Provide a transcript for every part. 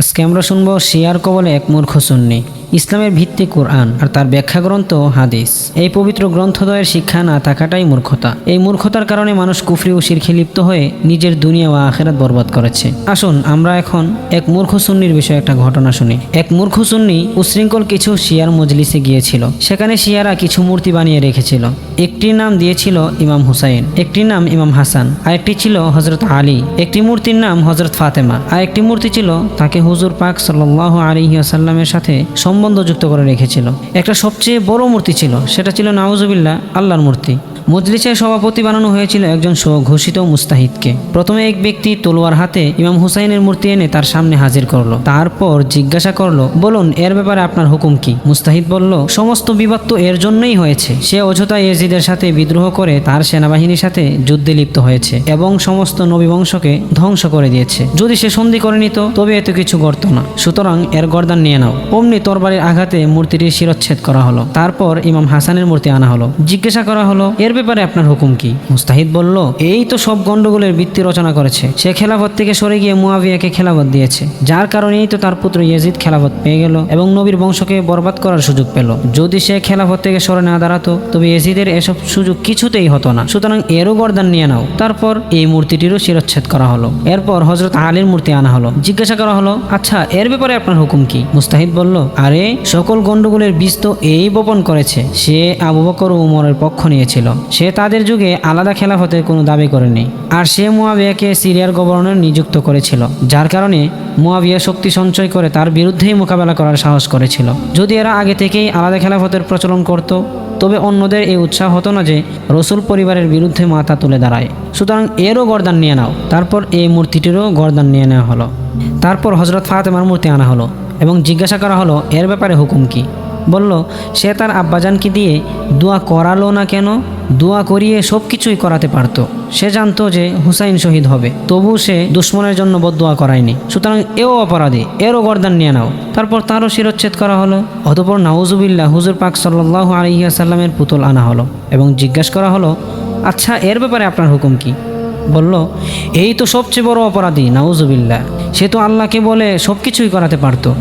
আজকে আমরা শুনব শিয়ার কবলে এক মূর্খ সুন্নি। ইসলামের ভিত্তি কোরআন আর তার ব্যাখ্যা গ্রন্থ হাদিস। এই পবিত্র গ্রন্থদ্বয়ের শিক্ষা না থাকাটাই মূর্খতা। এই মূর্খতার কারণে মানুষ কুফরি ও শিরখে লিপ্ত হয়ে নিজের দুনিয়া ও আখেরাত বরবাদ করেছে। আসুন, আমরা এখন এক মূর্খ সুন্নির বিষয়ে একটা ঘটনা শুনি। এক মূর্খ সুন্নি উশৃঙ্খল কিছু শিয়ার মজলিসে গিয়েছিল। সেখানে শিয়ারা কিছু মূর্তি বানিয়ে রেখেছিল। একটির নাম দিয়েছিল ইমাম হুসাইন, একটির নাম ইমাম হাসান আর একটি ছিল হজরত আলী, একটি মূর্তির নাম হজরত ফাতেমা আর একটি মূর্তি ছিল তাকে হুজুর পাক সাল্লাহ আলী আসাল্লামের সাথে সম্বন্ধ যুক্ত করে রেখেছিল। একটা সবচেয়ে বড় মূর্তি ছিল, সেটা ছিল নাউজুবিল্লা আল্লাহর মূর্তি। মজলিসের সভাপতি বানানো হয়েছিল একজন স্বঘোষিত মুস্তাহিদকে। প্রথমে এক ব্যক্তি তলোয়ার হাতে ইমাম হুসাইনের মূর্তি এনে তার সামনে হাজির করল। তারপর জিজ্ঞাসা করল, বলুন, এর ব্যাপারে আপনার হুকুম কি? মুস্তাহিদ বলল, সমস্ত বিবাদ তো এর জন্যই হয়েছে। সে অযথা এজিদের সাথে বিদ্রোহ করে তার সেনাবাহিনীর সাথে যুদ্ধে লিপ্ত হয়েছে এবং সমস্ত নবী বংশকে ধ্বংস করে দিয়েছে। যদি সে সন্ধি করে নিত তবে এত কিছু গড়ত না। সুতরাং এর গর্দান নিয়ে নাও। অমনি তরবারের আঘাতে মূর্তিটির শিরচ্ছেদ করা হলো। তারপর ইমাম হাসানের মূর্তি আনা হলো। জিজ্ঞাসা করা হলো, এর ব্যাপারে আপনার হুকুম কি? মুস্তাহিদ বলল, এই তো সব গন্ডগোলের ভিত্তি রচনা করেছে। সে খেলাফত থেকে সরে গিয়ে মুয়াবিয়াকে খেলাফত দিয়েছে। যার কারণেই তো তার পুত্র ইয়েজিদ খেলাফত পেয়ে গেল এবং নবীর বংশকে বরবাদ করার সুযোগ পেল। যদি সে খেলাফত থেকে সরে না দাঁড়াতো, তবে ইয়েজিদের এসব সুযোগ কিছুতেই হতো না। সুতরাং এরও গর্দান নিয়ে নাও। তারপর এই মূর্তিটিরও শিরচ্ছেদ করা হলো। এরপর হজরত আলীর মূর্তি আনা হলো। জিজ্ঞাসা করা হলো আচ্ছা এর ব্যাপারে আপনার হুকুম কি? মুস্তাহিদ বলল, আরে, সকল গন্ডগোলের বীজ তো এই বপন করেছে। সে আবু বকর উমরের পক্ষ নিয়েছিল। সে তাদের যুগে আলাদা খেলাফতের কোনো দাবি করেনি। আর সে মুয়াবিয়াকে সিরিয়ার গভর্নর নিযুক্ত করেছিল, যার কারণে মুয়াবিয়া শক্তি সঞ্চয় করে তার বিরুদ্ধেই মোকাবেলা করার সাহস করেছিল। যদি এরা আগে থেকেই আলাদা খেলাফতের প্রচলন করত, তবে অন্যদের এই উৎসাহ হতো না যে রসুল পরিবারের বিরুদ্ধে মাথা তুলে দাঁড়ায়। সুতরাং এরও গরদান নিয়ে নাও। তারপর এই মূর্তিটিরও গরদান নিয়ে নেওয়া হলো। তারপর হজরত ফাতেমার মূর্তি আনা হলো এবং জিজ্ঞাসা করা হলো, এর ব্যাপারে হুকুম কি? বলল, সে তার আব্বাজানকে দিয়ে দোয়া করালো না কেন? দোয়া করিয়ে সব কিছুই করাতে পারতো। সে জানতো যে হুসাইন শহীদ হবে। তবু সে দুশ্মনের জন্য বদোয়া করায়নি। সুতরাং এও অপরাধী। এরও গরদান নিয়ে নাও। তারপর তারও শিরচ্ছেদ করা হলো। অতপর নাউজুবিল্লাহ হুজুর পাক সাল্লাহ আলহিহাসাল্লামের পুতুল আনা হলো এবং জিজ্ঞাসা করা হলো আচ্ছা এর ব্যাপারে আপনার হুকুম কি? বলল, এই তো সবচেয়ে বড় অপরাধী, নাউজুবিল্লাহ। সে তো আল্লাহকে বলে সব কিছুই করাতে পারতো।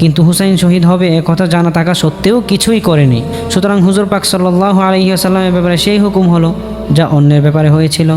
কিন্তু হুসাইন শহীদ হবে কথা জানা থাকা সত্ত্বেও কিছুই করেনি। সুতরাং হুজুর পাক সাল্লাহ আলহিহাসাল্লামের ব্যাপারে সেই হুকুম হলো যা অন্যের ব্যাপারে হয়েছিল।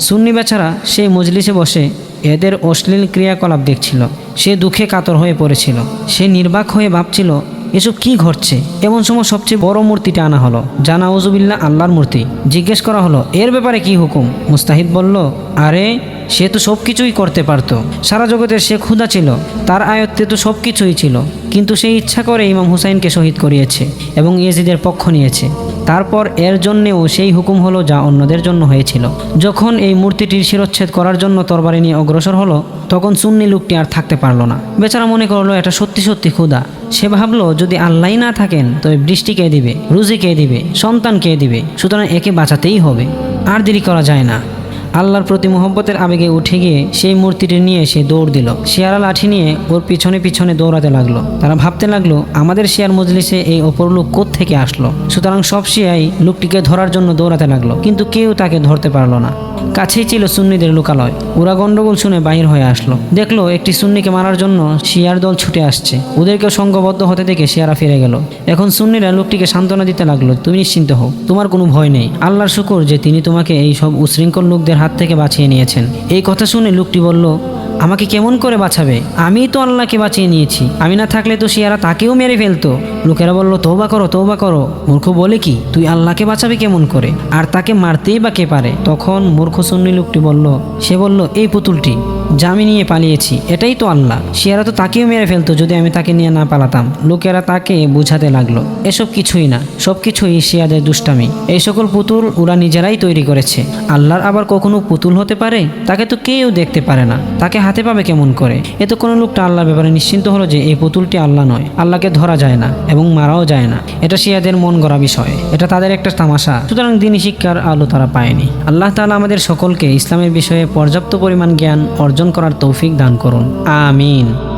সুন্নি বেচারা সেই মজলিসে বসে এদের অশ্লীল ক্রিয়াকলাপ দেখছিল। সে দুঃখে কাতর হয়ে পড়েছিল। সে নির্বাক হয়ে ভাবছিল, এসব কি ঘটছে? এমন সময় সবচেয়ে বড় মূর্তিটা আনা হলো। জানা ওজুবিল্লা আল্লাহর মূর্তি। জিজ্ঞেস করা হলো, এর ব্যাপারে কি হুকুম? মুস্তাহিদ বলল, আরে সে তো সব কিছুই করতে পারতো। সারা জগতের সে ক্ষুধা ছিল, তার আয়ত্তে তো সব কিছুই ছিল। কিন্তু সে ইচ্ছা করে ইমাম হুসাইনকে শহীদ করিয়েছে এবং ইয়েজিদের পক্ষ নিয়েছে। তারপর এর জন্যেও সেই হুকুম হলো যা অন্যদের জন্য হয়েছিল। যখন এই মূর্তিটির শিরচ্ছেদ করার জন্য তরবারি নিয়ে অগ্রসর হলো, তখন সুন্নি লোকটি আর থাকতে পারল না। বেচারা মনে করল, এটা সত্যি সত্যি ক্ষুধা। সে ভাবলো, যদি আল্লাহ না থাকেন, তবে বৃষ্টি কে দিবে, রুজি কে দিবে, সন্তান কে দিবে? সুতরাং একে বাঁচাতেই হবে। আর দেরি করা যায় না। আল্লাহর প্রতি মোহব্বতের আবেগে উঠে গিয়ে সেই মূর্তিটি নিয়ে সে দৌড় দিল। শিয়ারা লাঠি নিয়ে ওর পিছনে পিছনে দৌড়াতে লাগল। তারা ভাবতে লাগল, আমাদের শিয়ার মজলিসে এই অপর লোক থেকে আসলো? সুতরাং সব শিয়াই লোকটিকে ধরার জন্য দৌড়াতে লাগল, কিন্তু কেউ তাকে ধরতে পারল না। কাছেই ছিল সুন্নিদের লোকালয়। ওরা গন্ডগোল শুনে বাহির হয়ে আসলো। দেখল একটি সুন্নিকে মারার জন্য শিয়ার দল ছুটে আসছে। ওদেরকে সঙ্গবদ্ধ হতে দেখে শিয়ারা ফিরে গেল। এখন সুন্নিরা লোকটিকে সান্ত্বনা দিতে লাগল, তুমি নিশ্চিন্ত হও, তোমার কোনো ভয় নেই। আল্লাহর শুকুর যে তিনি তোমাকে এই সব উশৃঙ্খল লোকদের হাত থেকে বাঁচিয়ে নিয়েছেন। এই কথা শুনে লোকটি বলল আমাকে কেমন করে বাঁচাবে? আমি তো আল্লাহকে বাঁচিয়ে নিয়েছি। আমি না থাকলে তো শিয়ারা তাকেও মেরে ফেলতো। লোকেরা বলল তৌবা করো তৌবা করো। মূর্খ বলে কি, তুই আল্লাহকে বাঁচাবে কেমন করে? আর তাকে মারতেই বা কে পারে? তখন মূর্খ সুন্নি লোকটি বলল, সে বলল, এই পুতুলটি। জামি নিয়ে পালিয়েছি, এটাই তো আল্লাহ। শিয়ারা তো তাকেও মেরে ফেলতো যদি আমি তাকে নিয়ে না পালাতাম। লোকেরা তাকে বুঝাতে লাগল, এসব কিছুই না, সব কিছুই শিয়াদের দুষ্টামি। এই সকল পুতুল ওরা নিজেরাই তৈরি করেছে। আল্লাহর আবার কখনো পুতুল হতে পারে? তাকে তো কেউ দেখতে পারে না। তাকে হাতে পাবে কেমন করে? এ তো কোনো লোকটা আল্লাহর ব্যাপারে নিশ্চিন্ত হলো যে এই পুতুলটি আল্লাহ নয়। আল্লাহকে ধরা যায় না এবং মারাও যায় না। এটা শিয়াদের মন গড়া বিষয়। এটা তাদের একটা তামাশা। সুতরাং দিনী শিক্ষার আলো তারা পায়নি। আল্লাহ তাআলা আমাদের সকলকে ইসলামের বিষয়ে পর্যাপ্ত পরিমাণ জ্ঞান অর্জন করার তৌফিক দান করুন। আমিন।